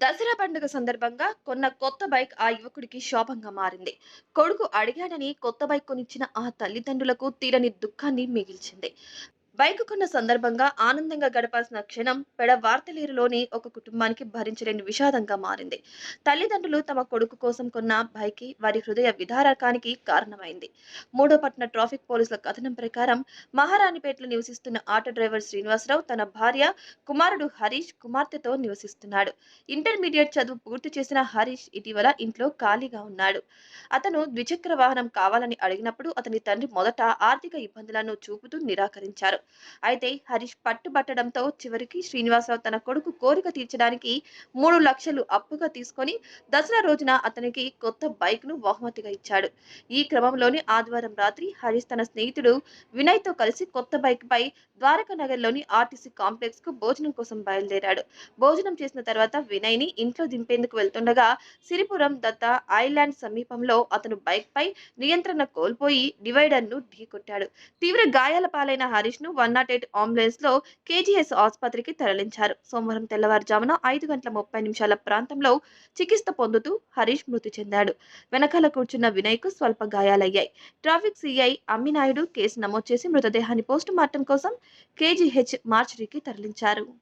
దసరా పండుగ సందర్భంగా కొన్న కొత్త బైక్ ఆ యువకుడికి శాపంగా మారింది. కొడుకు అడిగాడని కొత్త బైక్ కొనిచ్చిన ఆ తల్లిదండ్రులకు తీరని దుఃఖాన్ని మిగిల్చింది. బైక్ కొన్న సందర్భంగా ఆనందంగా గడపాల్సిన క్షణం పెడ వార్తలేరులోని ఒక కుటుంబానికి భరించలేని విషాదంగా మారింది. తల్లిదండ్రులు తమ కొడుకు కోసం కొన్న బైక్ వారి హృదయ విధారకానికి కారణమైంది. మూడో పట్టణ ట్రాఫిక్ పోలీసుల కథనం ప్రకారం మహారాణిపేటలో నివసిస్తున్న ఆటో డ్రైవర్ శ్రీనివాసరావు తన భార్య కుమారుడు హరీష్ కుమార్తెతో నివసిస్తున్నాడు. ఇంటర్మీడియట్ చదువు పూర్తి చేసిన హరీష్ ఇటీవల ఇంట్లో ఖాళీగా ఉన్నాడు. అతను ద్విచక్ర వాహనం కావాలని అడిగినప్పుడు అతని తండ్రి మొదట ఆర్థిక ఇబ్బందులను చూపుతూ నిరాకరించారు. అయితే హరీష్ పట్టుబట్టడంతో చివరికి శ్రీనివాసరావు తన కొడుకు కోరిక తీర్చడానికి మూడు లక్షలు అప్పుగా తీసుకొని దసరా రోజున అతనికి కొత్త బైక్ను బహుమతిగా ఇచ్చాడు. ఈ క్రమంలోనే ఆదివారం రాత్రి హరీష్ తన స్నేహితుడు వినయ్తో కలిసి కొత్త బైక్ పై ద్వారకా నగర్లోని ఆర్టీసీ కాంప్లెక్స్కు భోజనం కోసం బయలుదేరాడు. భోజనం చేసిన తర్వాత వినయ్ని ఇంట్లో దింపేందుకు వెళ్తుండగా సిరిపురం దత్త ఐలాండ్ సమీపంలో అతను బైక్ పై నియంత్రణ కోల్పోయి డివైడర్ను ఢీకొట్టాడు. తీవ్ర గాయాల పాలైన హరీష్ను వన్ నాట్ ఎయిట్ అంబులెన్స్లో కేజీఎస్ ఆసుపత్రికి తరలించారు. సోమవారం తెల్లవారుజామున ఐదు గంటల ముప్పై నిమిషాల ప్రాంతంలో చికిత్స పొందుతూ హరీష్ మృతి చెందాడు. వెనకాల కూర్చున్న వినయ్కు స్వల్ప గాయాలయ్యాయి. ట్రాఫిక్ సిఐ అమ్మినాయుడు కేసు నమోదు చేసి మృతదేహాన్ని పోస్టుమార్టం కోసం కేజీహెచ్ మార్చరీకి తరలించారు.